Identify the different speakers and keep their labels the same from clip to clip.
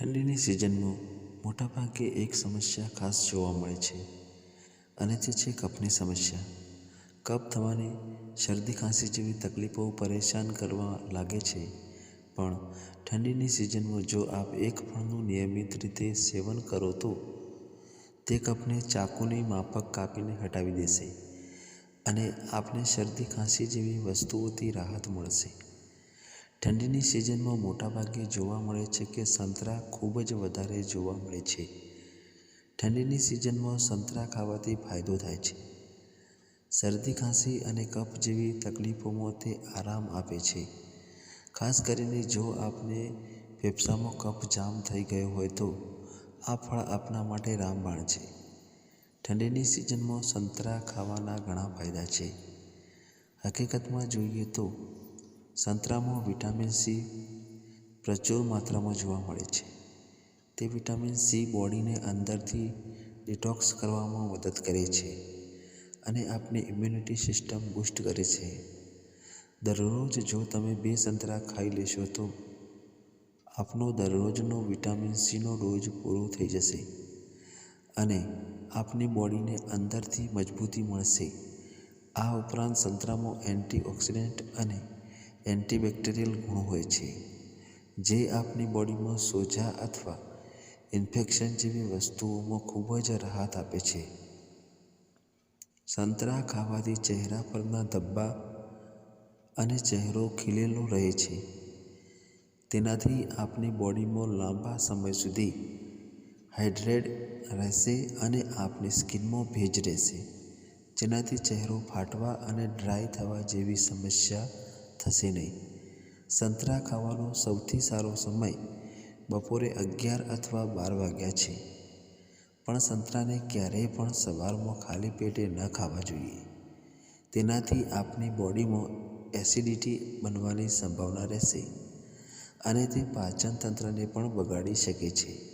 Speaker 1: ઠંડીની સિઝનમાં મોટાભાગે એક સમસ્યા ખાસ જોવા મળે છે અને તે છે કફની સમસ્યા. કફ થવાની શરદી ખાંસી જેવી તકલીફો પરેશાન કરવા લાગે છે, પણ ઠંડીની સિઝનમાં જો આપ એક ફળનું નિયમિત રીતે સેવન કરો તો તે કફને ચાકુની માફક કાપીને હટાવી દેશે અને આપને શરદી ખાંસી જેવી વસ્તુઓથી રાહત મળશે. ઠંડીની સિઝનમાં મોટાભાગે જોવા મળે છે કે સંતરા ખૂબ જ વધારે જોવા મળે છે. ઠંડીની સિઝનમાં સંતરા ખાવાથી ફાયદો થાય છે. શરદી, ખાંસી અને કફ જેવી તકલીફોમાં તે આરામ આપે છે. ખાસ કરીને જો આપને ફેફસામાં કફ જામ થઈ ગયો હોય તો આ ફળ આપના માટે રામબાણ છે. ઠંડીની સિઝનમાં સંતરા ખાવાના ઘણા ફાયદા છે. હકીકતમાં જોઈએ તો સંતરામાં, વિટામિન સી પ્રચુર માત્રામાં જોવા મળે છે. તે વિટામિન સી બોડીને અંદરથી ડિટોક્સ કરવામાં મદદ કરે છે અને આપની ઇમ્યુનિટી સિસ્ટમ બૂસ્ટ કરે છે. દરરોજ જો તમે બે સંતરા ખાઈ લેશો તો આપનો દરરોજનો વિટામિન સીનો ડોઝ પૂરો થઈ જશે અને આપની બોડીને અંદરથી મજબૂતી મળશે. આ ઉપરાંત સંતરામાં એન્ટીઓક્સિડન્ટ અને એન્ટીબેક્ટેરિયલ ગુણ હોય છે, જે આપની બોડીમાં સોજા અથવા ઇન્ફેક્શન જેવી વસ્તુઓમાં ખૂબ જ રાહત આપે છે. સંતરા ખાવાથી ચહેરા પરના ધબ્બા અને ચહેરો ખીલેલો રહે છે. તેનાથી આપની બોડીમાં લાંબા સમય સુધી હાઇડ્રેટ રહેશે અને આપની સ્કિનમાં ભેજ રહેશે, જેનાથી ચહેરો ફાટવા અને ડ્રાય થવા જેવી સમસ્યા થશે નહીં. સંતરા ખાવાનો સૌથી સારો સમય બપોરે અગિયાર અથવા બાર વાગ્યા છે. પણ સંતરાને ક્યારેય પણ સવારમાં ખાલી પેટે ન ખાવા જોઈએ. તેનાથી આપની બોડીમાં એસિડિટી બનવાની સંભાવના રહેશે અને તે પાચન તંત્રને પણ બગાડી શકે છે.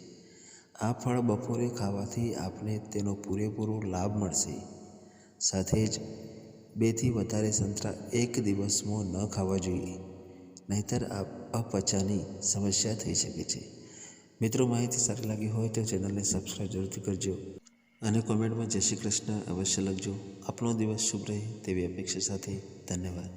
Speaker 1: આ ફળ બપોરે ખાવાથી આપને તેનો પૂરેપૂરો લાભ મળશે. સાથે જ બેથી વધારે સંતરા એક દિવસમાં ન ખાવા જોઈએ. નહીતર અપચાની સમસ્યા થઈ શકે છે. મિત્રો, માહિતી સારી લાગી હોય તો ચેનલને સબસ્ક્રાઈબ જરૂરથી કરજો અને કોમેન્ટમાં જય શ્રી કૃષ્ણ અવશ્ય લખજો. આપનો દિવસ શુભ રહે તેવી અપેક્ષા સાથે ધન્યવાદ.